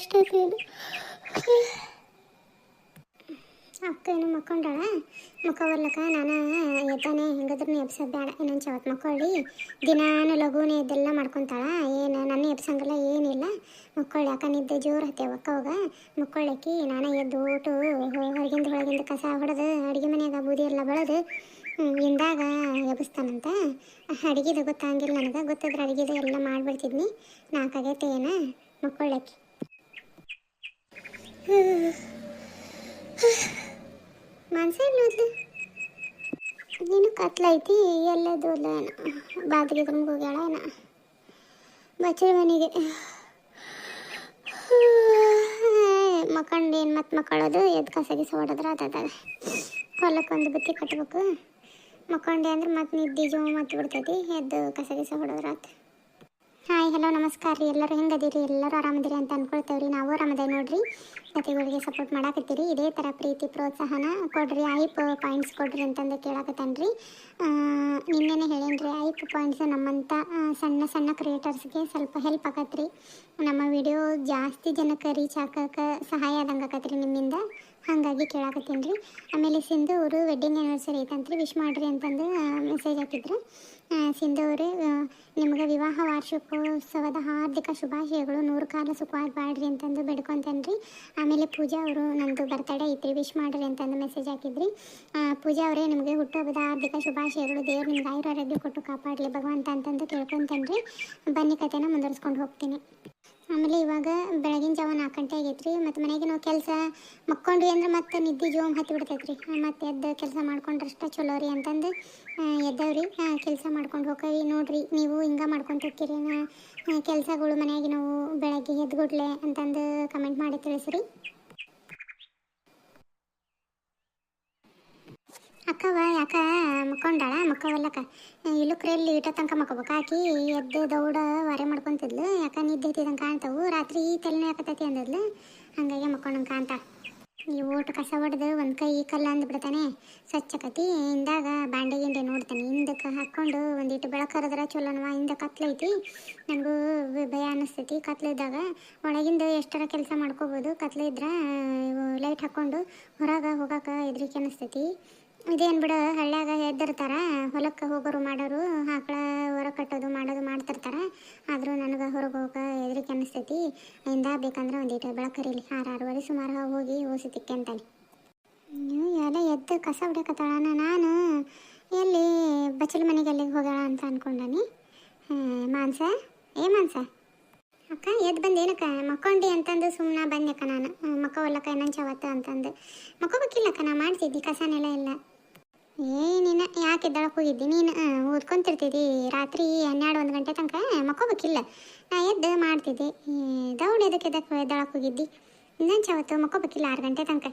ಎಷ್ಟೈತಿ ಅಕ್ಕ ಏನು ಮಕ್ಕೊಂಡಾಳ? ಮಕ್ಕವರ್ಲಕ್ಕ ನಾನು ಎದ್ದಾನೆ ಹೆಂಗದ್ರೂ ಎಬ್ಸೋದು ಬೇಡ, ಇನ್ನೊಂದು ಚವತ್ ಮಕ್ಕೊಳ್ಳಿ. ದಿನಾನು ಲಘುನೇ ಇದೆಲ್ಲ ಮಾಡ್ಕೊತಾಳ, ಏನು ನನ್ನ ಎಬ್ಸಂಗಲ್ಲ, ಏನಿಲ್ಲ. ಮಕ್ಕಳು ಅಕ್ಕ ನಿದ್ದೆ ಜೋರು ಹತ್ತೇವ ಅಕ್ಕವಾಗ ಮಕ್ಕಳಕ್ಕಿ ನಾನು ಎದ್ದು ಊಟು ಹೊರಗಿಂದ ಒಳಗಿಂದ ಕಸ ಹೊಡೆದು, ಅಡುಗೆ ಮನೆಯಾಗ ಬೂದಿ ಎಲ್ಲ ಬೆಳೆದು ಇಂದಾಗ ಎಬ್ಸ್ತಾನಂತ. ಅಡುಗೆದು ಗೊತ್ತಾಗಿಲ್ಲ ನನಗೆ, ಗೊತ್ತಿದ್ರೆ ಅಡುಗೆದು ಎಲ್ಲ ಮಾಡಿಬಿಡ್ತಿದ್ನಿ. ನಾಲ್ಕಾಗೈತೆ ಏನು? ಮಕ್ಕಳಕ್ಕಿ ಮಾನ್ಸ ಎಲ್ಲೋದ್ಲು ನೀನು ಕತ್ಲೈತಿ ಎಲ್ಲದೋದ್ಲ ಏನೋ. ಬಾತ್ಗೆ ನಮ್ಗೆ ಹೋಗ್ಯಾಳ ಏನೋ. ಬಚ್ಚಳ ಮನೆಗೆ. ಮಕ್ಕಂಡು ಏನು ಮತ್ತೆ ಮಕ್ಕಳದು, ಎದ್ದು ಕಸ ಗಿಸ ಹೊಡೆದ್ರೆ ಅದಾಗ ಹೊಲಕ್ಕೆ ಒಂದು ಬುತ್ತಿ ಕಟ್ಬೇಕು. ಮಕ್ಕಂಡಿ ಅಂದ್ರೆ ಮತ್ತೆ ನಿದ್ದೆ ಜೋ ಮತ್ತೆ ಬಿಡ್ತೈತಿ, ಎದ್ದು ಕಸ ಗಿಸ ಹೊಡೆದ್ರೆ ಆತು. ಹಾಯ್, ಹಲೋ, ನಮಸ್ಕಾರ ರೀ. ಎಲ್ಲರೂ ಹೆಂಗದೀರಿ? ಎಲ್ಲರೂ ಆರಾಮದಿರಿ ಅಂತ ಅನ್ಕೊಳ್ತೇವ್ರಿ. ನಾವು ಆರಾಮದೇವಿ ನೋಡ್ರಿ. ಕತೆಗಳಿಗೆ ಸಪೋರ್ಟ್ ಮಾಡಾಕತ್ತೀರಿ. ಇದೇ ಥರ ಪ್ರೀತಿ, ಪ್ರೋತ್ಸಾಹನ ಕೊಡ್ರಿ. ಐಪ್ ಪಾಯಿಂಟ್ಸ್ ಕೊಡ್ರಿ ಅಂತಂದು ಕೇಳಾಕತ್ತೇನ್ರಿ. ನಿನ್ನೆನೆ ರೀ ಐಪ್ ಪಾಯಿಂಟ್ಸ್ ನಮ್ಮಂಥ ಸಣ್ಣ ಸಣ್ಣ ಕ್ರಿಯೇಟರ್ಸ್ಗೆ ಸ್ವಲ್ಪ ಹೆಲ್ಪ್ ಆಗತ್ರಿ. ನಮ್ಮ ವಿಡಿಯೋ ಜಾಸ್ತಿ ಜನಕ್ಕೆ ರೀಚ್ ಹಾಕಕ್ಕೆ ಸಹಾಯ ಆದಂಗೆ ಆಕತ್ರಿ ನಿಮ್ಮಿಂದ. ಹಾಗಾಗಿ ಕೇಳಾಕತ್ತೀನಿ ರೀ. ಆಮೇಲೆ ಸಿಂಧು ಅವರು ವೆಡ್ಡಿಂಗ್ ಆ್ಯನಿವರ್ಸರಿ ಐತಂತ್ರಿ ವಿಶ್ ಮಾಡ್ರಿ ಅಂತಂದು ಮೆಸೇಜ್ ಹಾಕಿದ್ರು. ಸಿಂಧು ಅವರು ನಿಮಗೆ ವಿವಾಹ ವಾರ್ಷಿಕೋತ್ಸವದ ಹಾರ್ದಿಕ ಶುಭಾಶಯಗಳು, ನೂರು ಕಾಲ ಸುಖವಾಗಿ ಬಾಡ್ರಿ ಅಂತಂದು ಬೇಡ್ಕೊತೇನೆ ರೀ. ಆಮೇಲೆ ಪೂಜಾ ಅವರು, ನಂದು ಬರ್ತಡೇ ಐತ್ರಿ ವಿಶ್ ಮಾಡ್ರಿ ಅಂತಂದು ಮೆಸೇಜ್ ಹಾಕಿದ್ರಿ. ಪೂಜಾ ಅವರೇ, ನಿಮಗೆ ಹುಟ್ಟುಹಬ್ಬದ ಹಾರ್ದಿಕ ಶುಭಾಶಯಗಳು, ದೇವ್ರು ನಿಮ್ಗೆ ಆಯುರಾರೋಗ್ಯ ಕೊಟ್ಟು ಕಾಪಾಡಲಿ ಭಗವಂತ ಅಂತಂದು ಕೇಳ್ಕೊತೇನೆ ರೀ. ಬನ್ನಿ ಕಥೆನ ಮುಂದುವರಿಸ್ಕೊಂಡು ಹೋಗ್ತೀನಿ. ಆಮೇಲೆ ಇವಾಗ ಬೆಳಗಿನ ಜಾವ ನಾಲ್ಕು ಗಂಟೆ ಆಗೈತ್ರಿ, ಮತ್ತು ಮನೆಗೆ ನಾವು ಕೆಲಸ ಮಕ್ಕೊಂಡ್ವಿ ಅಂದ್ರೆ ಮತ್ತೆ ನಿದ್ದೆ ಜೋಮ್ ಹತ್ತಿ ಬಿಡ್ತೈತ್ರಿ. ಮತ್ತೆ ಎದ್ದು ಕೆಲಸ ಮಾಡ್ಕೊಂಡ್ರಷ್ಟ ಚಲೋ ರೀ ಅಂತಂದು ಎದ್ದೇವೆ ಎದ್ದವ್ರಿ. ಕೆಲಸ ಮಾಡ್ಕೊಂಡು ಹೋಗವಿ ನೋಡ್ರಿ, ನೀವು ಹಿಂಗೆ ಮಾಡ್ಕೊಂಡು ಹೋಗ್ತೀರಿ ಕೆಲಸಗಳು ಮನೆಯಾಗಿ ನಾವು ಬೆಳಗ್ಗೆ ಎದ್ದುಗುಡ್ಲೆ ಅಂತಂದು ಕಮೆಂಟ್ ಮಾಡಿ ತಿಳಿಸ್ರಿ. ಅಕ್ಕವ, ಯಾಕ? ಮಕ್ಕೊಂಡಾಳ? ಮಕ್ಕವಲ್ಲಕ್ಕ ಇಲ್ಲುಕ್ರೆಲ್ಲಿ ಇಟ್ಟ ತನಕ ಮಕ್ಕೋಬೇಕು? ಆಕಿ ಎದ್ದು ದೌಡ ವಾರೆ ಮಾಡ್ಕೊಂತಿದ್ಲು. ಯಾಕ ನಿದ್ದೆ ಕಾಣ್ತಾವು. ರಾತ್ರಿ ಈ ತಲೆನೇ ಯಾಕತೈತಿ ಅಂದದ್ಲು. ಹಂಗಾಗಿ ಮಕ್ಕೊಂಡಂಗೆ ಕಾಣ್ತಾಳ ಈ ಓಟು ಕಸ ಹೊಡೆದು ಒಂದು ಕೈ ಈ ಕಲ್ಲ ಅಂದ್ಬಿಡ್ತಾನೆ. ಸ್ವಚ್ಛಕತಿ, ಹಿಂದಾಗ ಬಾಂಡೆ ಗಿಂಡೆ ನೋಡ್ತಾನೆ. ಹಿಂದಕ್ಕೆ ಹಾಕ್ಕೊಂಡು ಒಂದಿಟ್ಟು ಬೆಳಕರದ್ರ ಚಲೋನವ. ಹಿಂದೆ ಕತ್ಲೈತಿ ನನಗೂ ಭಯ ಅನ್ನಿಸ್ತೈತಿ ಕತ್ಲಿದ್ದಾಗ ಒಳಗಿಂದ ಎಷ್ಟರ ಕೆಲಸ ಮಾಡ್ಕೋಬೋದು. ಕತ್ಲಿದ್ರೆ ಲೈಟ್ ಹಾಕ್ಕೊಂಡು ಹೊರಗೆ ಹೋಗಕ್ಕೆ ಎದ್ರಿಕೆ ಅನ್ನಿಸ್ತೈತಿ ಇದೇನು ಬಿಡು, ಹಳ್ಳ್ಯಾಗ ಎದ್ದಿರ್ತಾರ ಹೊಲಕ್ಕೆ ಹೋಗೋರು ಮಾಡೋರು, ಆಕಳ ಹೊರ ಕಟ್ಟೋದು ಮಾಡೋದು ಮಾಡ್ತಿರ್ತಾರ. ಆದರೂ ನನಗೆ ಹೊರಗೆ ಹೋಗಕ್ಕೆ ಹೆದರಿಕೆ ಅನ್ನಿಸ್ತೈತಿ ಇಂದ ಬೇಕಂದ್ರೆ ಬೆಳಕರಿಲಿ ಆರು ಆರೂವರೆ ಸುಮಾರು ಹೋಗಿ ಓಸಿ ತಿಕ್ಕಂತಾನೆ ನೀವು ಎಲ್ಲ ಎದ್ದು ಕಸ ಹೊಡ್ಯಕತ್ತಾಳ ನಾನು. ಎಲ್ಲಿ ಬಚ್ಚಲ ಮನೆಗೆ ಎಲ್ಲಿಗೆ ಹೋಗೋಣ ಅಂತ ಅನ್ಕೊಂಡಾನಿ. ಮಾನ್ಸ ಏ ಮಾನ್ಸ ಅಕ್ಕ ಎದ್ದು ಬಂದು ಏನಕ್ಕ? ಮಕ್ಕೊಂಡಿ ಅಂತಂದು ಸುಮ್ಮನೆ ಬಂದೆಕ್ಕ ನಾನು. ಮಕ್ಕವಲ್ಲಕ್ಕ ಇನ್ನೊಂದು ಚವತ್ತು ಅಂತಂದು. ಮಕ್ಕೋಬೇಕಿಲ್ಲಕ್ಕ, ನಾ ಮಾಡ್ತಿದ್ದಿ, ಕಸನೆಲ್ಲ ಇಲ್ಲ. ಏ, ನೀನು ಯಾಕೆ ಎದ್ದಳಕ್ಕೆ ಹೋಗಿದ್ದಿ? ನೀನು ಓದ್ಕೊಂತಿರ್ತಿದ್ದಿ ರಾತ್ರಿ ಹನ್ನೆರಡು, ಒಂದು ಗಂಟೆ ತನಕ ಮಕ್ಕೋಬೇಕಿಲ್ಲ. ನಾ ಎದ್ದು ಮಾಡ್ತಿದ್ದೆ. ದೌಡ್ ಎದಕ್ಕೆ ಎದಕ್ಕೆ ಎದ್ದಳಕ್ಕೆ ಹೋಗಿದ್ದಿ? ಇನ್ನೊಂದು ಚವತ್ತು ಮಕ್ಕೋಬೇಕಿಲ್ಲ, ಆರು ಗಂಟೆ ತನಕ.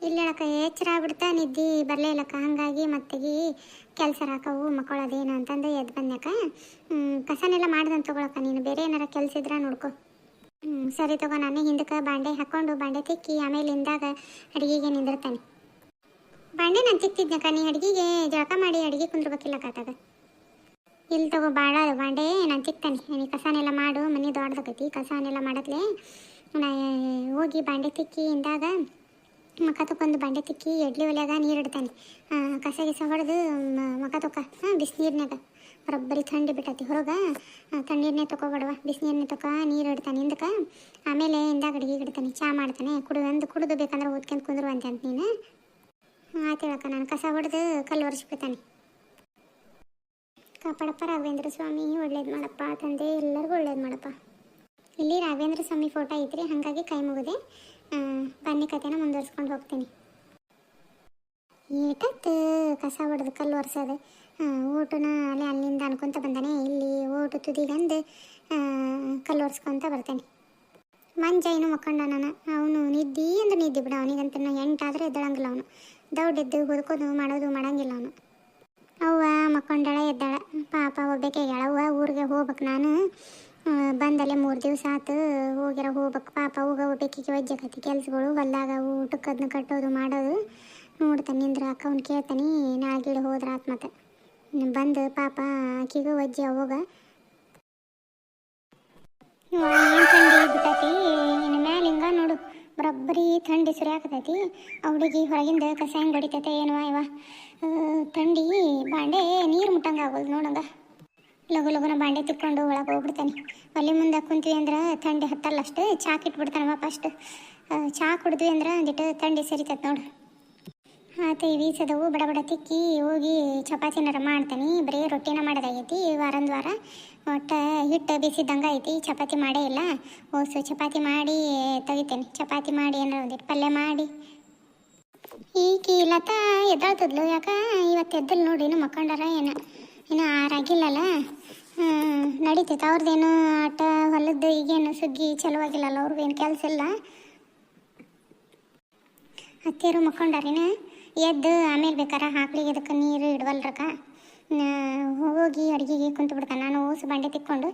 ಇಲ್ಲ ಹೇಳಕ್ಕ, ಎಚ್ಚರ ಆಗ್ಬಿಡ್ತಾ ನಿದ್ದಿ. ಬರಲೇ ಇಲ್ಲಕ್ಕ, ಹಾಗಾಗಿ ಮತ್ತೆಗಿ ಕೆಲಸ ಹಾಕವು ಮಕ್ಕಳದೇನು ಅಂತಂದು ಎದ್ದು ಬಂದ್ಯಾಕ ಕಸನೆಲ್ಲ ಮಾಡ್ದಂತ ತಗೊಳಕ್ಕ, ನೀನು ಬೇರೆ ಏನಾರ ಕೆಲಸ ಇದ್ರೆ ನೋಡ್ಕೊ. ಸರಿ ತಗೋ, ನಾನು ಹಿಂದಕ್ಕೆ ಬಾಂಡೆ ಹಾಕ್ಕೊಂಡು ಬಾಂಡೆ ತಿಕ್ಕಿ ಆಮೇಲೆ ಇಂದಾಗ ಅಡುಗೆಗೆ ನಿಂದಿರ್ತಾನೆ. ಬಾಂಡೆ ನಾನು ತಿಕ್ತಿದ್ನಕ್ಕ ನೀ ಅಡುಗೆಗೆ ಜಳಕ ಮಾಡಿ ಅಡುಗೆ ಕುಂದ್ರಬೇಕಿಲ್ಲ ಕಾತಾಗ ಇಲ್ಲಿ ತಗೋ ಬಾಳ ಬಾಂಡೆ, ನಾನು ತಿಕ್ತಾನೆ ನನಗೆ ಕಸಾನೆಲ್ಲ ಮಾಡು, ಮನೆ ದೊಡ್ಡದಾಗೈತಿ, ಕಸನೆಲ್ಲ ಮಾಡತ್ಲೆ ನಾ ಹೋಗಿ ಬಾಂಡೆ ತಿಕ್ಕಿ ಇಂದಾಗ ಮಕ ತೊಕ್ಕೊಂದು ಬಾಂಡೆ ತಿಕ್ಕಿ ಎಡ್ಲಿ ಒಲೆಯಾಗ ನೀರು ಇಡ್ತಾನೆ. ಕಸ ಗಿಸ ಹೊಡೆದು ಮಕ ತೊಕ್ಕ ಹಾಂ ಬಿಸಿನೀರ್ನಾಗ ಬರೋಬ್ಬರಿ ಥಂಡಿ ಬಿಟ್ಟತಿ ಹೊರಗೆ. ತಣ್ಣೀರನ್ನೇ ಬಿಸಿ ಬಿಸಿನೀರನ್ನೇ ತಕ, ನೀರು ಇಡ್ತಾನೆ ಹಿಂದಕ್ಕೆ ಆಮೇಲೆ ಹಿಂದಾಗ ಅಡುಗೆ ಇಡ್ತಾನೆ, ಚಾ ಮಾಡ್ತಾನೆ. ಕುಡು, ಅಂದು ಕುಡಿದು ಬೇಕಂದ್ರೆ ಓದ್ಕೊಂಡು ಕುಂದ್ರು ಅಂತ ನೀನು. ಆಯ್ತು ನಾನು ಕಸ ಹೊಡೆದು ಕಲ್ಲು ಒರೆಸ್ಬಿಡ್ತಾನೆ. ಕಾಪಾಡಪ್ಪ ರಾಘವೇಂದ್ರ ಸ್ವಾಮಿ, ಒಳ್ಳೇದು ಮಾಡಪ್ಪ ತಂದೆ, ಎಲ್ಲರಿಗೂ ಒಳ್ಳೇದು ಮಾಡಪ್ಪ. ಇಲ್ಲಿ ರಾಘವೇಂದ್ರ ಸ್ವಾಮಿ ಫೋಟೋ ಐತ್ರಿ, ಹಾಗಾಗಿ ಕೈ ಮುಗಿದೆ ಬನ್ನಿ ಕಥೆನ ಮುಂದುವರ್ಸ್ಕೊಂಡು ಹೋಗ್ತೀನಿ. ಏಟತ್ತು, ಕಸ ಹೊಡೆದು ಕಲ್ಲು ಒರೆಸೋದು. ಓಟುನ ಅಲ್ಲಿ ಅಲ್ಲಿಂದ ಅನ್ಕೊಂತ ಬಂದಾನೆ, ಇಲ್ಲಿ ಓಟು ತುದಿಗಂದು ಕಲ್ಲು ಒರೆಸ್ಕೊಂತ ಬರ್ತಾನೆ. ಮಂಜ ಏನು ಮಕ್ಕಂಡ ನಾನು ಅವನು ನಿದ್ದಿ ಅಂದ್ರೆ ನಿದ್ದೆ ಬಿಡ ಅವನಿಗಂತ ಎಂಟಾದರೆ ಎದ್ದಳಂಗಿಲ್ಲ ಅವನು. ದೌಡೆದ್ದು ಹುಡ್ಕೋದು ಮಾಡೋದು ಮಾಡಂಗಿಲ್ಲ ಅವನು. ಅವ್ವ ಮಕ್ಕೊಂಡಾಳ, ಎದ್ದಾಳ. ಪಾಪ ಒಬ್ಬಕ್ಕೆ ಅವ್ವ ಊರಿಗೆ ಹೋಗ್ಬೇಕು ನಾನು. ಬಂದಲೆ ಬಂದಲ್ಲೇ ಮೂರು ದಿವಸ ಆತು, ಹೋಗಿರ ಹೋಗ್ಬೇಕು. ಪಾಪ ಹೋಗ ಹೋಗ್ಬೇಕಿಗೆ ಒಜ್ಜಕತಿ ಕೆಲ್ಸಗಳು ಹೊಲ್ದಾಗ ಊಟಕ್ಕೆ ಅದನ್ನ ಕಟ್ಟೋದು ಮಾಡೋದು. ನೋಡ್ತಾನೆ, ನಿಂದ್ರೆ ಅಕ್ಕ ಅವ್ನು ಕೇಳ್ತಾನೆ ನಾಳೆ ಹೋದ್ರ ಆತ್ ಮತ್ತೆ. ಬಂದು ಪಾಪ ಆಕಿಗೂ ವಜ್ಜ ಅವಾಗ ಏನು ತಂಡಿ ಬಿಟ್ಟತಿ? ಬರೋಬ್ಬರಿ ಥಂಡಿ ಸುರಿ ಹಾಕತೈತಿ. ಆ ಹುಡುಗಿ ಹೊರಗಿಂದ ಕಸ ಹೆಂಗೆ ಹೊಡಿತೈತೆ, ಏನವ ಇವ? ಥಂಡಿ, ಬಾಂಡೆ ನೀರು ಮುಟ್ಟಂಗೆ ಆಗೋದು ನೋಡಂಗ. ಲಘು ಲಘುನ ಬಾಂಡೆ ತಿಕ್ಕೊಂಡು ಒಳಗೆ ಹೋಗ್ಬಿಡ್ತಾನೆ. ಒಲೆ ಮುಂದೆ ಕುಂತೀವಿ ಅಂದ್ರೆ ಥಂಡಿ ಹತ್ತಲ್ಲ ಅಷ್ಟು ಚಾ ಇಟ್ಬಿಡ್ತಾನವ ಫಸ್ಟ್. ಚಾ ಕುಡಿದ್ವಿ ಅಂದ್ರೆ ಒಂದಿಟ್ಟು ಥಂಡಿ ಸರಿತೈತೆ ನೋಡು. ಆತ ಈ ವೀಸದವು ಬಡ ಬಡ ತಿಕ್ಕಿ ಹೋಗಿ ಚಪಾತಿನಾರ ಮಾಡ್ತಾನೆ, ಬರೀ ರೊಟ್ಟಿನ ಮಾಡೋದಾಗೈತಿ ವಾರಂದ ವಾರ ಒಟ್ಟು ಹಿಟ್ಟು ಬಿಸಿದಂಗೆ ಐತಿ ಚಪಾತಿ ಮಾಡೇ ಇಲ್ಲ. ಓಸು, ಚಪಾತಿ ಮಾಡಿ ತೆಗಿತೇನೆ. ಚಪಾತಿ ಮಾಡಿ ಏನಾರ ಒಂದಿಟ್ಟು ಪಲ್ಯ ಮಾಡಿ. ಈಕಿ ಲತಾ ಎದ್ದಾಳ್ತದ್ಲು ಯಾಕ? ಇವತ್ತು ಎದ್ದಲ್ ನೋಡಿ ಇನ್ನು ಮಕ್ಕೊಂಡಾರ ಏನು? ಇನ್ನು ಆರಾಗಿಲ್ಲಲ್ಲ ನಡೀತೈತೆ ಅವ್ರದ್ದೇನು ಆಟ, ಹೊಲದ್ದು ಈಗೇನು ಸುಗ್ಗಿ ಚಲೋ ಆಗಿಲ್ಲಲ್ಲ ಅವ್ರಿಗೇನು ಕೆಲಸ ಇಲ್ಲ? ಹತ್ತಿರು ಮಕ್ಕೊಂಡಾರಿನ? ಎದ್ದು ಆಮೇಲೆ ಬೇಕಾರ ಹಾಕ್ಲಿಗೆ ಇದಕ್ಕೆ ನೀರು ಇಡವಲ್ರಕ್ಕ? ಹೋಗಿ ಅಡುಗೆಗೆ ಕುಂತು ಬಿಡ್ತಾನೆ. ನಾನು ಓಸು ಬಂಡೆ ತಿಕ್ಕೊಂಡು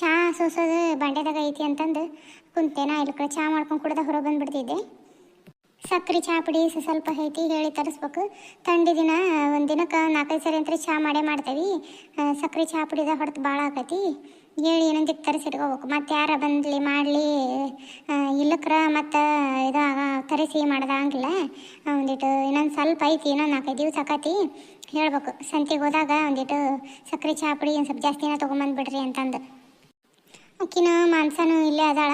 ಚಹಾ ಸೋಸೋದು ಬಂಡೆದಾಗ ಐತಿ ಅಂತಂದು ಕುಂತೇನ ಇಲ್ಲಿ ಕಡೆ ಚಹಾ ಮಾಡ್ಕೊಂಡು ಕುಡ್ದ ಹೊರಗೆ ಬಂದ್ಬಿಡ್ತಿದ್ದೆ. ಸಕ್ಕರೆ ಚಹಾ ಪುಡಿ ಸ್ವಲ್ಪ ಐತಿ ಹೇಳಿ ತರಿಸ್ಬೇಕು. ತಂಡಿ ದಿನ ಒಂದು ದಿನಕ್ಕೆ ನಾಲ್ಕೈದು ಸರಿ ಅಂತ ಚಹಾ ಮಾಡೇ ಮಾಡ್ತೇವೆ. ಸಕ್ಕರೆ ಚಹಾ ಪುಡಿದ ಹೊಡೆದು ಭಾಳ ಆಕೈತಿ. ಹೇಳಿ ಏನಂತ ತರಿಸಿಟ್ಕೋಬೇಕು ಮತ್ತೆ ಯಾರ ಬಂದ್ಲಿ ಮಾಡಲಿ ಇಲ್ಲಕ್ರ ಮತ್ತು ಇದು ತರಿಸಿ ಮಾಡ್ದಂಗಿಲ್ಲ ಒಂದಿಟ್ಟು ಇನ್ನೊಂದು ಸ್ವಲ್ಪ ಐತಿ, ಇನ್ನೊಂದು ನಾಲ್ಕೈದು ದಿವಸ ಆಕತಿ. ಹೇಳ್ಬೇಕು. ಸಂತೆಗೆ ಹೋದಾಗ ಒಂದಿಟ್ಟು ಸಕ್ಕರೆ ಚಹಾ ಪುಡಿ ಒಂದು ಸ್ವಲ್ಪ ಜಾಸ್ತಿನ ತೊಗೊಂಬಂದ್ಬಿಡ್ರಿ ಅಂತಂದು. ಅಕ್ಕಿನ ಮಾಂಸನೂ ಇಲ್ಲೇ ಅದಾಳ.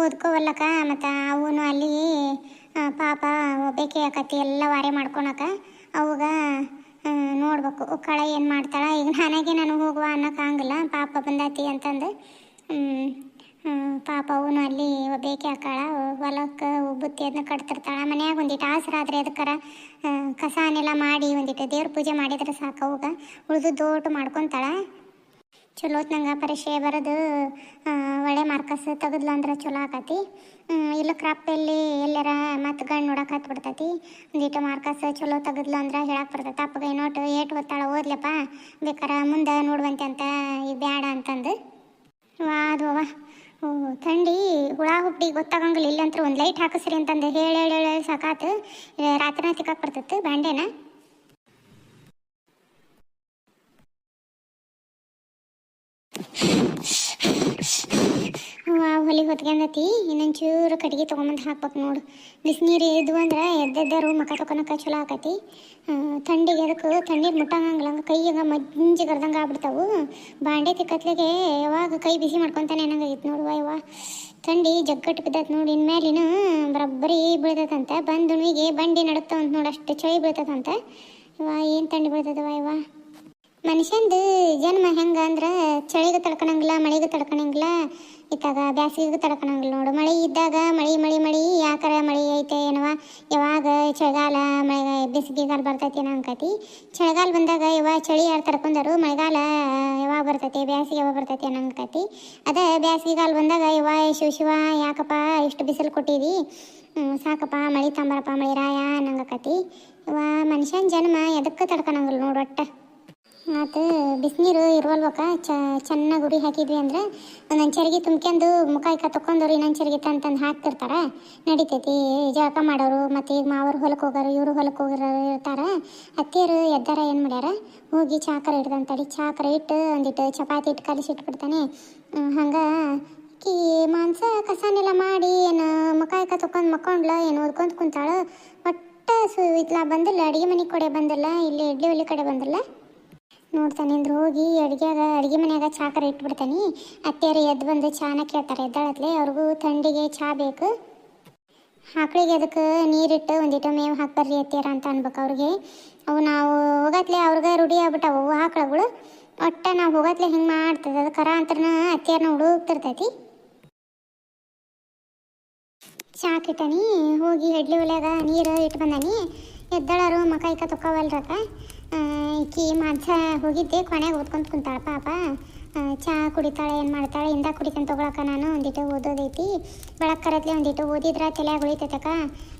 ಓದ್ಕೋವಲ್ಲಕ, ಮತ್ತು ಅವನು ಅಲ್ಲಿ ಪಾಪ ಒಬ್ಬೇಕೆ ಆಕತಿ ಎಲ್ಲ ವಾರೆ ಮಾಡ್ಕೊಳಕ. ಅವಾಗ ನೋಡ್ಬೇಕು. ಕಳ ಏನು ಮಾಡ್ತಾಳೆ? ಈಗ ನನಗೆ ನನಗೆ ಹೋಗುವ ಅನ್ನೋಕ್ಕಾಗಲ್ಲ ಪಾಪ ಬಂದಾತಿ ಅಂತಂದು. ಪಾಪ ಅವನು ಅಲ್ಲಿ ಬೇಕೆ ಹಾಕಾಳ ಹೊಲಕ್ಕೆ ಬುತ್ತಿ ಅದನ್ನ ಕಟ್ತಿರ್ತಾಳ. ಮನ್ಯಾಗ ಒಂದಿಟ್ಟು ಆಸರಾದ್ರೆ ಅದಕ್ಕರ ಕಸಾನೆಲ್ಲ ಮಾಡಿ ಒಂದಿಟ್ಟು ದೇವ್ರ ಪೂಜೆ ಮಾಡಿದ್ರೆ ಸಾಕು ಅವಾಗ. ಉಳಿದು ದೋಟು ಮಾಡ್ಕೊತಾಳ. ಚಲೋ ಹೊತ್ನಂಗೆ ಪರೀಕ್ಷೆ ಬರೋದು ಒಳ್ಳೆ ಮಾರ್ಕಸ್ ತೆಗೆದ್ಲು ಅಂದ್ರೆ ಚಲೋ ಆಕತಿ. ಇಲ್ಲ ಕ್ರಾಪಲ್ಲಿ ಎಲ್ಲಾರ ಮತ್ತೆ ಗಂಡು ನೋಡಕ್ಕೆ ಹತ್ಬಿಡ್ತೈತಿ ಒಂದಿಟ್ಟು ಮಾರ್ಕಸ್ ಚಲೋ ತೆಗೆದ್ಲು ಅಂದ್ರೆ ಹೇಳಕ್ಕೆ ಬರ್ತೈತೆ. ಅಪ್ಪಗೆ ನೋಟು ಏಟ್ ಓದ್ತಾಳೆ ಓದ್ಲಪ್ಪ, ಬೇಕಾರ ಮುಂದೆ ನೋಡುವಂತೆ ಅಂತ ಈ ಬ್ಯಾಡ ಅಂತಂದು. ಅದು ಓ, ಥಂಡಿ, ಹುಳ ಹುಟ್ಟಿ ಗೊತ್ತಾಗಂಗಿಲ್ಲ, ಇಲ್ಲಂತ್ರ ಒಂದು ಲೈಟ್ ಹಾಕಿಸ್ರಿ ಅಂತಂದು ಹೇಳಿ ಹೇಳಿ ಹೇಳಿ ಸಾಕಾತು ರಾತ್ರಿನ ತಿಕ್ಕಾಕೆ ಬರ್ತೈತೆ ವಾ ಹೊಲಿಗೆ ಹೊತ್ಕೊಂಡತಿ ಇನ್ನೊಂಚೂರು ಕಟ್ಟಿಗೆ ತೊಗೊಂಬಂದು ಹಾಕ್ಬೇಕು ನೋಡು. ಬಿಸಿನೀರು ಇದ್ವು ಅಂದ್ರೆ ಎದ್ದೆದ್ದರು ಮಕ ತೊಕೊನಕ ಚಲೋ ಆಕತಿ. ಥಂಡಿಗೆ ಅದಕ್ಕೆ ಥಂಡಿಗೆ ಮುಟ್ಟಂಗಿಲ್ಲ ಹಂಗೆ ಕೈಯಾಗ ಮಜ್ಜಿ ಕರ್ದಂಗೆ ಆಗ್ಬಿಡ್ತಾವು. ಬಾಂಡೆ ತಿಕ್ಕತ್ಲೆಗೆ ಯಾವಾಗ ಕೈ ಬಿಸಿ ಮಾಡ್ಕೊತಾನೆ ಅನ್ನಂಗಾಗಿತ್ತು ನೋಡುವ ಯವ ಥಂಡಿ ಜಗ್ಗಟ್ಟು ಬಿದ್ದತ್ ನೋಡಿ ಇನ್ಮೇಲಿನ ಬರಬ್ಬರಿ ಬೀಳ್ತೈತಂತ ಬಂದು ಬಂಡಿ ನಡುಕ್ತಾವಂತ ನೋಡಿ, ಅಷ್ಟು ಚಳಿ ಬೀಳ್ತದಂತ. ಇವ ಏನು ಥಂಡಿ ಬೀಳ್ತದವ ಇವ ಮನುಷ್ಯಂದು ಜನ್ಮ ಹೆಂಗೆ ಅಂದ್ರೆ ಚಳಿಗೆ ತಡ್ಕೊಳಂಗಿಲ್ಲ ಮಳೆಗೆ ತಡ್ಕೊಳಂಗಿಲ್ಲ ಇತ್ತಾಗ ಬ್ಯಾಸಿಗೆ ತಡ್ಕೊಳಂಗಿಲ್ಲ ನೋಡು. ಮಳೆ ಇದ್ದಾಗ ಮಳೆ ಮಳೆ ಮಳೆ, ಯಾಕರ ಮಳೆ ಐತೆ ಏನವ? ಯಾವಾಗ ಚಳಿಗಾಲ ಮಳೆ ಬೇಸಿಗೆಗಾಲ ಬರ್ತೈತಿ ಏನೋ ಅನ್ಕತಿ. ಚಳಿಗಾಲ ಬಂದಾಗ ಯಾವ ಚಳಿ ಯಾರು ತಡ್ಕೊಂಡರು? ಮಳೆಗಾಲ ಯಾವಾಗ ಬರ್ತೈತಿ, ಬ್ಯಾಸಿಗೆ ಯಾವಾಗ ಬರ್ತೈತಿ ಏನೋ ಅನ್ಕತಿ. ಅದ ಬ್ಯಾಸಿಗೆಗಾಲ ಬಂದಾಗ ಯವ್ವ ಶಿವ ಶಿವ, ಯಾಕಪ್ಪ ಇಷ್ಟು ಬಿಸಿಲು ಕೊಟ್ಟಿದಿ? ಸಾಕಪ್ಪ, ಮಳೆ ತಂಬರಪ್ಪ, ಮಳೆ ರಾಯ ಅನ್ನಂಗಕತಿ. ಇವ ಮನುಷ್ಯನ ಜನ್ಮ ಎದಕ್ಕೆ ತಡ್ಕೊಳಂಗಿಲ್ಲ ನೋಡು ಒಟ್ಟ ಮತ್ತು ಬಿಸಿನೀರು ಇರುವಲ್ವಕ್ಕ? ಚೆನ್ನಾಗಿ ಉರಿ ಹಾಕಿದ್ವಿ ಅಂದ್ರೆ ಒಂದೊಂದು ಚರಿಗೆ ತುಂಬ್ಕೊಂಡು ಮುಖಾಯ್ಕ ತೊಗೊಂಡವ್ರು ಇನ್ನೊಂದು ಚರಿಗೆ ತಂತಂದು ಹಾಕ್ತಿರ್ತಾರೆ. ನಡಿತೈತಿ, ಜಳಕ ಮಾಡೋರು, ಮತ್ತು ಈಗ ಮಾವರು ಹೊಲಕ್ಕೆ ಹೋಗೋರು, ಇವರು ಹೊಲಕ್ಕೆ ಹೋಗೋರು ಇರ್ತಾರೆ. ಅತ್ತೆಯರು ಎದ್ದಾರ ಏನು ಮಾಡ್ಯಾರ? ಹೋಗಿ ಚಾಕರ ಹಿಡ್ದಂತಡಿ, ಚಾಕರ ಇಟ್ಟು ಒಂದಿಟ್ಟು ಚಪಾತಿ ಇಟ್ಟು ಕಲಿಸಿಟ್ಬಿಡ್ತಾನೆ. ಹಂಗೆ ಕಿ ಮಾಂಸ ಕಸನೆಲ್ಲ ಮಾಡಿ ಏನು ಮುಖಾಯ್ಕ ತೊಕೊಂಡು ಮಕ್ಕೊಂಡ್ಲ, ಏನು ಓದ್ಕೊಂತ ಕುಂತಾಳು. ಒಟ್ಟು ಸು, ಇತ್ಲ ಬಂದಿಲ್ಲ, ಅಡುಗೆ ಮನೆ ಕಡೆ ಬಂದಿಲ್ಲ, ಇಲ್ಲಿ ಇಡ್ಲಿ ಒಲಿ ಕಡೆ ಬಂದಿಲ್ಲ. ನೋಡ್ತಾನೆ ಅಂದ್ರೆ. ಹೋಗಿ ಅಡುಗೆಯಾಗ ಅಡುಗೆ ಮನೆಯಾಗ ಚಾಕರ ಇಟ್ಬಿಡ್ತಾನೆ. ಅತ್ತೆಯರು ಎದ್ದು ಬಂದು ಚಾನ ಕೇಳ್ತಾರೆ. ಎದ್ದಾಳತ್ಲೆ, ಅವ್ರಿಗೂ ಥಂಡಿಗೆ ಚಾ ಬೇಕು. ಆಕಳಿಗೆ ಅದಕ್ಕೆ ನೀರಿಟ್ಟು ಒಂದಿಟ್ಟು ಮೇವು ಹಾಕ್ಬರ್ರಿ ಅತ್ತೆಯರ ಅಂತ ಅನ್ಬೇಕು ಅವ್ರಿಗೆ. ಅವು ನಾವು ಹೋಗತ್ಲೆ, ಅವ್ರಿಗೆ ರೂಢಿ ಆಗ್ಬಿಟ್ಟವು ಆಕಳಗಳು. ಒಟ್ಟ ನಾವು ಹೋಗತ್ಲೆ ಹಿಂಗೆ ಮಾಡ್ತದೆ, ಅದು ಕರ ಅಂತ್ರನ ಅತ್ತಿಯರ್ನ ಹುಡುಕ್ತಿರ್ತೈತಿ. ಚಾಕಿಟ್ಟನಿ ಹೋಗಿ ಹೆಡ್ಲಿ ಒಲೆಯಾಗ ನೀರು ಇಟ್ಟು ಬಂದಾನಿ. ಎದ್ದಳರು ಮಕ ಇಕ್ಕ ತೊಕೊವಲ್ರಕ್ಕ ಈಕಿ ಮಾಂಸ ಹೋಗಿದ್ದೆ ಕೊನೆಗೆ ಓದ್ಕೊಂತ ಕುಂತಾಳೆ ಪಾಪ. ಚಹಾ ಕುಡಿತಾಳೆ ಏನು ಮಾಡ್ತಾಳೆ ಇಂದ ಕುಡಿತಾನೆ ತೊಗೊಳಕ್ಕೆ ನಾನು ಒಂದಿಟ್ಟು ಓದೋದೈತಿ. ಬೆಳಗ್ಗೆ ಕರತ್ಲೆ ಒಂದಿಟ್ಟು ಓದಿದ್ರೆ ತಲೆಯಾಗ ಉಳಿತೈತಕ್ಕ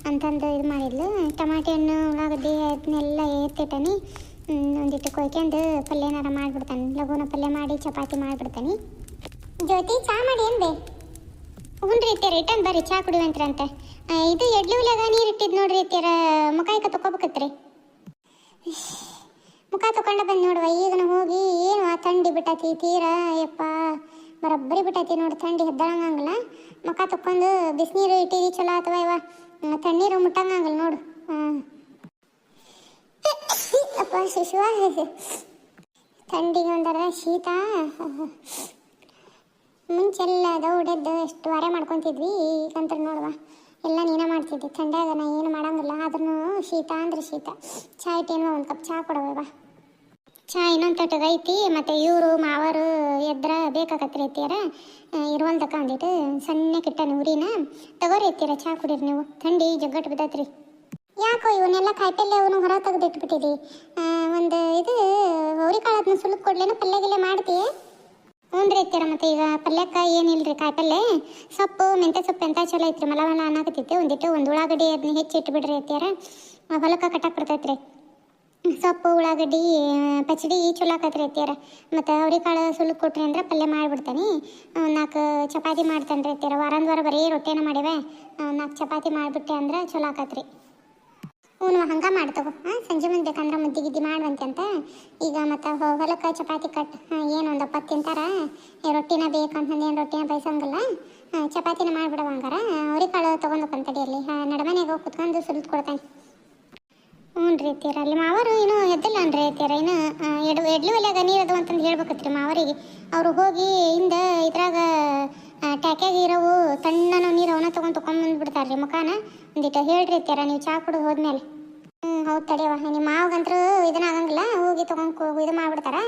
ಅಂತಂದು ಇದು ಮಾಡಿದ್ಲು. ಟಮಾಟೆ ಹಣ್ಣು ಉಳ್ಳಾಗಡ್ಡಿ ಅದನ್ನೆಲ್ಲ ಎತ್ತಿಟ್ಟನಿ ಒಂದಿಟ್ಟು ಕೊಯ್ಕೊಂಡು ಪಲ್ಯ ಏನಾರ ಮಾಡಿಬಿಡ್ತಾನೆ. ಲಘುನ ಪಲ್ಯ ಮಾಡಿ ಚಪಾತಿ ಮಾಡಿಬಿಡ್ತಾನೆ. ಜ್ಯೋತಿ ಚಹಾ ಮಾಡಿ ಏನು ಬೇ? ಹ್ಞೂ ರೀ ರಿಟರ್ನ್ ಬರ್ರಿ ಚಹಾ ಕುಡಿಯುವಂತ್ರಂತೆ ಆ, ಇದು ಎಡ್ಲಿ ಉಲ್ಯಾಗ ನೀರು ಇಟ್ಟಿದ್ದು ನೋಡ್ರಿ ಅತ್ಯಾರ ಮುಖ ತಗೋಬೇಕತ್ರಿ ಮುಖ ತಕೊಂಡ ಬಂದು ನೋಡುವ. ಈಗನ ಹೋಗಿ ಏನು ಆ ಥಂಡಿ ಬಿಟ್ಟತಿ, ತೀರಾ ಯಪ್ಪ. ಬರಬ್ಬರಿ ಬಿಟ್ಟೈತಿ ನೋಡಿ ಥಂಡಿ ಹೆದ್ದಾಳಂಗಲ್ಲ ಮುಖ ತಕ್ಕೊಂಡು ಬಿಸಿನೀರು ಇಟ್ಟಿರಿ, ಚಲೋ ಅಥವಾ ಇವ ತಣ್ಣೀರು ಮುಟ್ಟಂಗಂಗಲ್ಲ ನೋಡು. ಅಪ್ಪ ಶಿಶುವ. ಥಂಡಿಗೆ ಒಂದರ ಶೀತ. ಮುಂಚೆಲ್ಲ ದೌಡೆದ್ದು ಎಷ್ಟು ವಾರ ಮಾಡ್ಕೊತಿದ್ವಿ ಈಗಂತ ನೋಡುವ. ಎಲ್ಲ ನೀನೇ ಮಾಡ್ತಿದ್ದೆ. ಥಂಡ್ಯಾಗ ನಾ ಏನು ಮಾಡಂಗಿಲ್ಲ. ಆದ್ರೂ ಶೀತ ಅಂದ್ರೆ ಶೀತ. ಚಾ ಇಟ್ಟೇನು ಒಂದು ಕಪ್ ಚಾ ಕೊಡವ ಬಾ ಚಾ ಇನ್ನೊಂದು ತಟ್ಟಗೆ ಐತಿ, ಮತ್ತು ಇವರು ಮಾವರು ಎದ್ರ ಬೇಕಾಗತ್ರಿ ಎತ್ತೀರ ಇರುವಲ್ದಕ್ಕ ಅಂದಿಟ್ಟು ಸಣ್ಣ ಕಿಟ್ಟನ ಉರಿನ ತಗೋರಿ ಐತಿರ ಚಾ ಕುಡೀರಿ ನೀವು. ಥಂಡಿ ಜಗ್ಗಟ್ಟು ಬಿದ್ದತ್ರಿ. ಯಾಕೋ ಇವನ್ನೆಲ್ಲ ಕಾಯಿಪಲ್ಲೆ ಅವನು ಹೊರ ತೆಗೆದಿಟ್ಬಿಟ್ಟಿದಿ? ಒಂದು ಇದು ಅವ್ರಿಕಾಳು ಅದನ್ನ ಸುಲಭ ಕೊಡ್ಲೇನು ಪಲ್ಯ ಗಿಲ್ಲೆ ಮಾಡ್ತಿ? ಹ್ಞೂ ರೀ ಮತ್ತೆ ಈಗ ಪಲ್ಯಕ್ಕೆ ಏನಿಲ್ರಿ ಕಾಯಿಪಲ್ಲೆ? ಸೊಪ್ಪು ಮೆಂತ್ಯ ಸೊಪ್ಪು ಎಂತ ಚಲೋ ಐತ್ರಿ ಮಲ ಮಲ ಅನ್ನಕತ್ತೈತಿ ಒಂದಿಟ್ಟು ಒಂದು ಉಳ್ಳಾಗಡ್ಡಿ ಅದನ್ನ ಹೆಚ್ಚಿ ಇಟ್ಬಿಡ್ರಿ ಅತ್ಯಾರ ಹೊಲಕ್ಕೆ ಕಟ್ಟಕ್ಕೆ ಸೊಪ್ಪು, ಉಳ್ಳಾಗಡ್ಡಿ ಪಚಡಿ ಚಲೋ ಆಕತ್ರಿ ಅತ್ಯಾರ ಮತ್ತು ಅವ್ರಿಕಾಳು ಸುಲು ಕೊಟ್ರಿ ಅಂದ್ರೆ ಪಲ್ಯ ಮಾಡಿಬಿಡ್ತೇನೆ. ನಾಲ್ಕು ಚಪಾತಿ ಮಾಡ್ತೇನೆ ರೀ ಅತ್ಯಾರ ವಾರಂದ ವಾರ ಬರೀ ರೊಟ್ಟಿನ ಮಾಡಿವೆ. ನಾಲ್ಕು ಚಪಾತಿ ಮಾಡಿಬಿಟ್ಟೆ ಅಂದ್ರೆ ಚಲೋ ಆಕತ್ರಿ. ಹ್ಞೂ ಹಂಗೆ ಮಾಡ್ತಗೋ ಹಾಂ ಸಂಜೆ ಮುಂದೆ ಬೇಕಂದ್ರೆ ಮುದ್ದೆ ಗಿದ್ದಿ ಮಾಡುವಂತೆ ಅಂತ. ಈಗ ಮತ್ತು ಹೊಲಕ್ಕೆ ಚಪಾತಿ ಕಟ್ ಏನು ಒಂದು ಅಪ್ಪತ್ತು ತಿಂತಾರ. ರೊಟ್ಟಿನ ಬೇಕಂತಂದು ಏನು ರೊಟ್ಟಿನ ಬಯಸಂಗಿಲ್ಲ ಚಪಾತಿನ ಮಾಡಿಬಿಡವ ಹಂಗಾರ. ಕಾಳು ತೊಗೊಂಡು ತಡಿಯಲ್ಲಿ ನಡಮನೆಗೆ ಹೋಗಿ ಕುತ್ಕೊಂಡು ಸುಲಿದು ಕೊಡ್ತಾನೆ. ಹ್ಞೂ ರೀ ಅಲ್ಲಿ ಮಾವರು ಇನ್ನೂ ಎದ್ದಿಲ್ಲ ಅನ್ರಿ ತೀರ. ಏನು ಎಡು, ಎಡ್ಲು ಒಲ್ಯಾಗ ನೀರು ಅದು ಅಂತಂದು ಹೇಳ್ಬೇಕತ್ರಿ ಮಾವರಿಗೆ. ಅವರು ಹೋಗಿ ಹಿಂದೆ ಇದ್ರಾಗ ಟ್ಯಾಕ್ಯಾಗ ಇರೋವು ತಣ್ಣನ ನೀರು ಅವನ್ನ ತೊಗೊಂಡು ತೊಗೊಂಬಂದು ಬಿಡ್ತಾರ್ರಿ ಮುಖಾನ. ಒಂದಿಟ್ಟು ಹೇಳ್ರಿ ತೀರ, ನೀವು ಚಹಾ ಕುಡಿದು ಹೋದ್ಮೇಲೆ. ಹ್ಞೂ ಹೌದು ತಡಿಯವ ನಿಮ್ಮ ಮಾವಗಂತರೂ ಇದನ್ನ ಆಗಂಗಿಲ್ಲ, ಹೋಗಿ ತೊಗೊಂಡು ಇದು ಮಾಡ್ಬಿಡ್ತಾರ.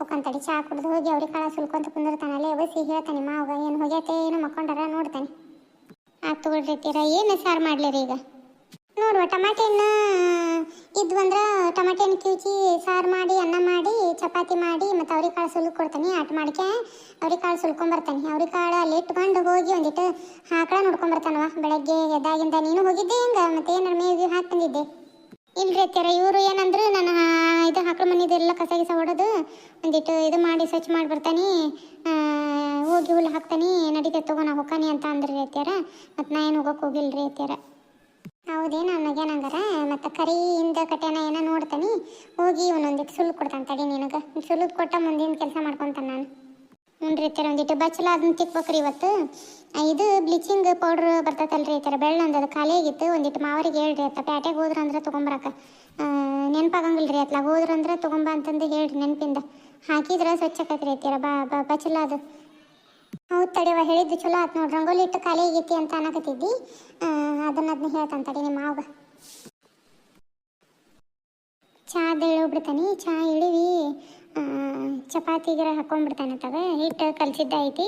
ಹೋಗ್ಕೊಂಡ್ ಚಹಾ ಕುಡಿದು ಹೋಗಿ ಅವ್ರಿಗೆ ಕಾಳ ಸುಲ್ಕೊಂತ ಕುಂದಿರ್ತಾನೆ. ಅಲ್ಲೇ ಬಸಿ ಹೇಳ್ತಾನೆ ಮಾವಗ, ಏನು ಹೋಗ್ಯಾತೆ ಏನು ಮಕ್ಕೊಂಡಾರ ನೋಡ್ತಾನೆ. ಆತು ತೊಗೊಳ್ರಿ ತೀರ, ಏನು ಸಾರು ಮಾಡ್ಲಿರಿ ಈಗ? ನೋಡುವ ಅಂದ್ರೆ ಟಮಾಟೆ ಹಣ್ಣು ಕಿವುಚಿ ಸಾರು ಮಾಡಿ, ಅನ್ನ ಮಾಡಿ, ಚಪಾತಿ ಮಾಡಿ, ಮತ್ತು ಅವ್ರಿಗೆ ಕಾಳು ಸುಲ್ಕ್ ಕೊಡ್ತಾನೆ, ಆಟ ಮಾಡ್ಕೆ ಅವ್ರಿಗೆ ಕಾಳು ಸುಲ್ಕೊಂಬರ್ತಾನೆ. ಅವ್ರಿಗೆ ಕಾಳು ಅಲ್ಲಿ ಇಟ್ಕೊಂಡು ಹೋಗಿ ಒಂದಿಟ್ಟು ಆಕಳ ನೋಡ್ಕೊಂಬರ್ತಾನವ. ಬೆಳಗ್ಗೆ ಎದ್ದಾಗಿಂದ ನೀನು ಹೋಗಿದ್ದೆ ಹೆಂಗ? ಮತ್ತೆ ಏನಾರು ಮೇವಿ ಹಾಕಿ ಇಲ್ಲ ಇಲ್ರಿ ಅತ್ಯಾರ ಇವರು ಏನಂದ್ರು ನಾನು ಇದು ಹಾಕಳ ಎಲ್ಲ ಕಸ ಗಿಸ ಹೊಡೆದು ಒಂದಿಟ್ಟು ಇದು ಮಾಡಿ ಸ್ವಚ್ಛ ಮಾಡಿ ಬರ್ತಾನೆ ಹೋಗಿ ಹುಲ್ಲು ಹಾಕ್ತಾನೆ, ನಡೀತೈತೆ ತಗೋ ನಾ ಹೊಕ್ಕಾನಿ ಅಂತ ಅಂದ್ರಿ ಅತ್ಯಾರ ಮತ್ತು ನಾ ಏನು ಹೋಗಕ್ಕೆ ಹೋಗಿಲ್ರಿ ಅತ್ಯಾರ ಹೌದೇನು ನನಗೇನಂಗಾರ ಮತ್ತು ಕರಿಯಿಂದ ಕಟ್ಯಾನ ಏನೋ ನೋಡ್ತಾನೆ, ಹೋಗಿ ಒಂದೊಂದಿಟ್ಟು ಸುಲ್ಲು ಕೊಡ್ತಾನೆ ತಡಿ ನಿನಗೆ. ಸುಲಿದ್ ಕೊಟ್ಟ ಮುಂದಿನ ಕೆಲಸ ಮಾಡ್ಕೊತಾನೆ ನಾನು. ಹ್ಞೂ ರೀ ಒಂದಿಟ್ಟು ಬಚ್ಚಲ ಅದನ್ನ ತಿಕ್ಬೇಕ್ರಿ ಇವತ್ತು. ಇದು ಬ್ಲೀಚಿಂಗ್ ಪೌಡ್ರ್ ಬರ್ತೈತಲ್ರಿ ಈ ಥರ ಬೆಳ್ಳಂದು ಅದು ಖಾಲಿ ಆಗಿತ್ತು ಒಂದಿಟ್ಟು ಮಾವರಿಗೆ ಹೇಳ್ರಿ, ಅತ್ತ ಪ್ಯಾಟೆಗೆ ಹೋದ್ರೆ ಅಂದ್ರೆ ತೊಗೊಂಬರಕ. ನೆನಪಾಗಂಗಿಲ್ಲ ರೀ ಅತ್ಲಾಗ ಹೋದ್ರಂದ್ರೆ ತೊಗೊಂಬ ಅಂತಂದು ಹೇಳ್ರಿ ನೆನಪಿಂದ. ಹಾಕಿದ್ರೆ ಸ್ವಚ್ಛ ಆಕೈತ್ರಿ ಬಾ ಬಾ, ಬಚ್ಚಲ ಅದು. ಹೌದು ತಡಿವ ಹೇಳಿದ್ದು ಚಲೋ ಆತ್ ನೋಡ್ರಿ ರಂಗೋಲಿ ಇಟ್ಟು ಖಾಲಿ ಆಗೈತಿ ಅಂತ ಅನ್ನಕತ್ತಿದ್ದಿ. ಅದನ್ನ ಅದನ್ನ ಹೇಳ್ತಾನೆ ತಡಿ ನಿಮ್ಮ ಮಾವ. ಚಾ ಬಿಡ್ತಾನೆ ಚಾ ಇಳಿವಿ. ಚಪಾತಿ ಚಪಾತಿಗೆ ಹಾಕೊಂಡ್ಬಿಡ್ತಾನೆ ತಗ. ಹಿಟ್ಟು ಕಲ್ಸಿದ್ದ ಐತಿ.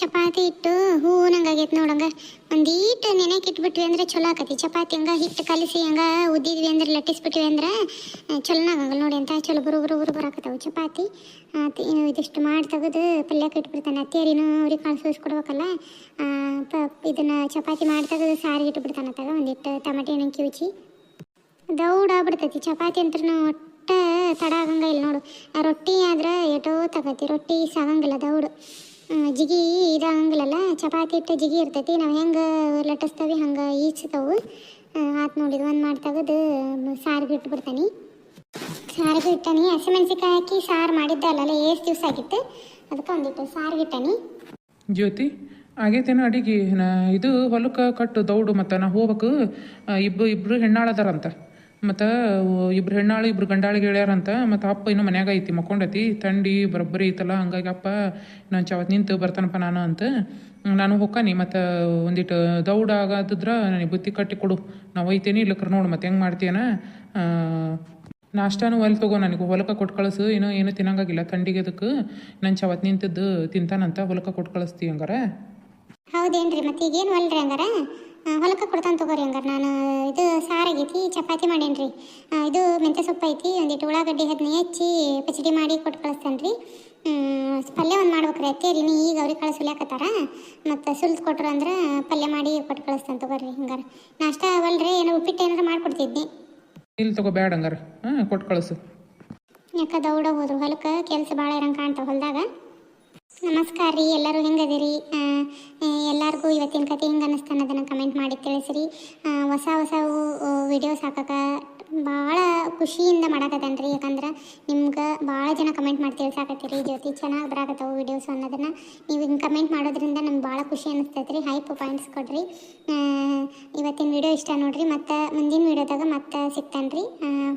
ಚಪಾತಿ ಹಿಟ್ಟು ಹೂ ನಂಗಾಗೈತೆ ನೋಡಂಗ. ಒಂದೀಟ್ ನೆನೆಗೆ ಇಟ್ಬಿಟ್ವಿ ಅಂದ್ರೆ ಚಲೋ ಆಕತಿ. ಚಪಾತಿ ಹಂಗ ಹಿಟ್ಟು ಕಲಿಸಿ ಹಂಗ ಉದ್ದಿದ್ವಿ ಅಂದ್ರೆ ಲಟ್ಟಿಸ್ಬಿಟ್ವಿ ಅಂದ್ರೆ ಆ, ನೋಡಿ ಅಂತ ಚಲೋ ಬರು ಬರು ಬರು ಬರಾಕತ್ತಾವ ಚಪಾತಿ. ಇನ್ನು ಇದಿಷ್ಟು ಮಾಡಿ ತೆಗೆದು ಪಲ್ಯಕ್ಕೆ ಇಟ್ಬಿಡ್ತಾನೆ ಅತ್ತೇರಿನೂ ಅವ್ರಿಗೆ ಕಾಳು ಸೂಸ್ಕೊಡ್ಬೇಕಲ್ಲ ಇದನ್ನ ಚಪಾತಿ ಮಾಡಿ ತೆಗೆದು ಸಾರಿಗೆ ಇಟ್ಬಿಡ್ತಾನೆ ತಗ. ಒಂದಿಟ್ಟು ಟಮಾಟಿ ಹಣ್ಣು ಕಿವುಚಿ. ದೌಡ್ ಆಗ್ಬಿಡ್ತೈತಿ. ಚಪಾತಿ ಅಂತ ಒಟ್ಟ ತಡ ಆಗಂಗ ಇಲ್ಲ ನೋಡು. ರೊಟ್ಟಿ ಆದ್ರೆ ಎಟೋ ತಗತಿ. ರೊಟ್ಟಿ ಸಾಗಂಗಿಲ್ಲ ದೌಡು. ಜಿಗಿ ಇದಾಗಂಗಿಲ್ಲಲ್ಲ? ಚಪಾತಿ ಇಟ್ಟು ಜಿಗಿ ಇರ್ತೈತಿ. ನಾವು ಹೆಂಗೆ ಲಟ್ಟಿಸ್ತೇವೆ, ಹಂಗೆ ಈಚ್ತಾವು ಆತು ನೋಡಿದ ಒಂದು ಮಾಡಿ ತೆಗೆದು ಸಾರಿಗೆ ಇಟ್ಬಿಡ್ತಾನೆ ಸಾರಿಗೆ ಇಟ್ಟಾನೆ. ಹಸಿಮೆಣ್ಸಿಕಾಯಿ ಹಾಕಿ ಸಾರು ಮಾಡಿದ್ದಲ್ಲ ಎಷ್ಟು ದಿವಸ ಆಗಿತ್ತು? ಅದಕ್ಕೆ ಒಂದಿಟ್ಟು ಸಾರಿಗೆ ಇಟ್ಟಾನೆ. ಜ್ಯೋತಿ, ಆಗೈತೇನೋ ಅಡಿಗೆ ಇದು ಹೊಲಕ್ಕೆ ಕಟ್ಟು ದೌಡು ಮತ್ತು ನಾ ಹೋಗ್ಬೇಕು. ಇಬ್ಬ ಇಬ್ಬರು ಹೆಣ್ಣಾಳದಾರಂತ. ಮತ್ತು ಇಬ್ರು ಹೆಣ್ಣಾಳು, ಇಬ್ರು ಗಂಡಾಳಿಗೆ ಹೇಳ್ಯಾರಂತ, ಮತ್ತು ಅಪ್ಪ ಇನ್ನೂ ಮನ್ಯಾಗ ಐತಿ, ಮಕ್ಕೊಂಡೈತಿ ಥಂಡಿ ಬರೋಬ್ಬರಿ ಐತಲ್ಲ, ಹಂಗಾಗಿ ಅಪ್ಪ ನಾನು ಚಾವತ್ ನಿಂತು ಬರ್ತಾನಪ್ಪ ನಾನು ಅಂತ, ನಾನು ಹೊಕ್ಕಾನಿ ಮತ್ತು ಒಂದಿಟ್ಟು ದೌಡ ಆಗದಿದ್ರೆ ನನಗೆ ಬುತ್ತಿ ಕಟ್ಟಿ ಕೊಡು, ನಾವು ಒಯ್ತೇನೆ ಇಲ್ಲಕ್ರ ನೋಡು ಮತ್ತೆ ಹೆಂಗೆ ಮಾಡ್ತೀಯನ ನಾಷ್ಟಾನು ಹೊಲ್ ತಗೋ, ನನಗೆ ಹೊಲಕ್ಕೆ ಕೊಟ್ಟು ಕಳಿಸು ಏನೋ ಏನೂ ತಿನ್ನಂಗಾಗಿಲ್ಲ ಥಂಡಿಗೆ ಅದಕ್ಕೆ ನಾನು ಚಾವತ್ ನಿಂತಿದ್ದು ತಿಂತಾನಂತ ಹೊಲಕ್ಕೆ ಕೊಟ್ಟು ಕಳಿಸ್ತಿ ಹಂಗಾರ. ಹೌದೇನ್ರಿ ಮತ್ತೆ ಈಗೇನು ಹೊಲ್ರಿ ಹಂಗಾರ? ಹೊಲಕ್ಕೆ ಕೊಡ್ತಾನೆ ತಗೋರಿ ಹಂಗಾರೆ ನಾನು. ಇದು ಸಾರಾಗೈತಿ ಚಪಾತಿ ಮಾಡೇನ್ರಿ. ಇದು ಮೆಂತ್ಯ ಸೊಪ್ಪು ಐತಿ ಒಂದಿಟ್ಟು ಉಳ್ಳಾಗಡ್ಡಿ ಅದನ್ನ ಹೆಚ್ಚಿ ಪಚಡಿ ಮಾಡಿ ಕೊಟ್ಟು ಕಳಿಸ್ತೇನೆ ರೀ ಪಲ್ಯ ಒಂದು ಮಾಡ್ಬೇಕ್ರಿ ಅತ್ತೇರಿ ನೀ ಈಗ ಅವ್ರಿಗೆ ಕಳಿಸ್ ಸುಲಿಯಾಕತ್ತಾರ. ಮತ್ತು ಸುಲ್ದು ಕೊಟ್ರು ಅಂದ್ರೆ ಪಲ್ಯ ಮಾಡಿ ಕೊಟ್ಟು ಕಳಿಸ್ತಾನೆ ತಗೋರಿ ಹಂಗಾರೆ. ನಾಷ್ಟ ಅವಲ್ರಿ ಏನೋ ಉಪ್ಪಿಟ್ಟು ಏನಾರು ಮಾಡಿಕೊಡ್ತಿದ್ದೆ ಇಲ್ಲಿ ತಗೋ ಬ್ಯಾಡ ಹಂಗಾರೆ. ಹಾಂ ಕೊಟ್ಟು ಕಳಿಸು. ಯಾಕೆ ದೌಡ ಹೋದ್ರು ಹೊಲಕ್ಕೆ ಕೆಲಸ ಭಾಳ ಇರಂಗೆ ಕಾಣ್ತಾವೆ ಹೊಲದಾಗ. ನಮಸ್ಕಾರ ರೀ ಎಲ್ಲರೂ ಹೆಂಗದಿರಿ ಎಲ್ಲರಿಗೂ ಇವತ್ತಿನ ಕತೆ ಹೆಂಗೆ ಅನ್ನಿಸ್ತಾನೆ? ಹಾಕಕ್ಕೆ ಭಾಳ ಖುಷಿಯಿಂದ ಮಾಡಾಕತ್ತೇನೆ ರೀ ಯಾಕಂದ್ರೆ ನಿಮ್ಗೆ ಭಾಳ ಜನ ಕಮೆಂಟ್ ಮಾಡ್ತೀವಿ ಸಾಕತ್ತೀರಿ ಜ್ಯೋತಿ. ಚೆನ್ನಾಗಿ ಬರಾಕತ್ತವು ವಿಡಿಯೋಸ್ ಅನ್ನೋದನ್ನು. ನೀವು ಹಿಂಗೆ ಕಮೆಂಟ್ ಮಾಡೋದ್ರಿಂದ ನಮ್ಗೆ ಭಾಳ ಖುಷಿ ಅನಿಸ್ತೈತೆ ರೀ ಹೈಪ್ ಪಾಯಿಂಟ್ಸ್ ಕೊಡ್ರಿ ಇವತ್ತಿನ ವಿಡಿಯೋ ಇಷ್ಟ ನೋಡ್ರಿ. ಮತ್ತು ಮುಂದಿನ ವೀಡಿಯೋದಾಗ ಮತ್ತೆ ಸಿಗ್ತಾನೆ ರೀ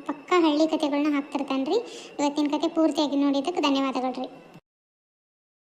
ಪಕ್ಕ ಹಳ್ಳಿ ಕಥೆಗಳನ್ನ ಹಾಕ್ತಿರ್ತಾನೆ ರೀ ಇವತ್ತಿನ ಕತೆ ಪೂರ್ತಿಯಾಗಿ ನೋಡಿದ್ದಕ್ಕೆ ಧನ್ಯವಾದಗಳು ರೀ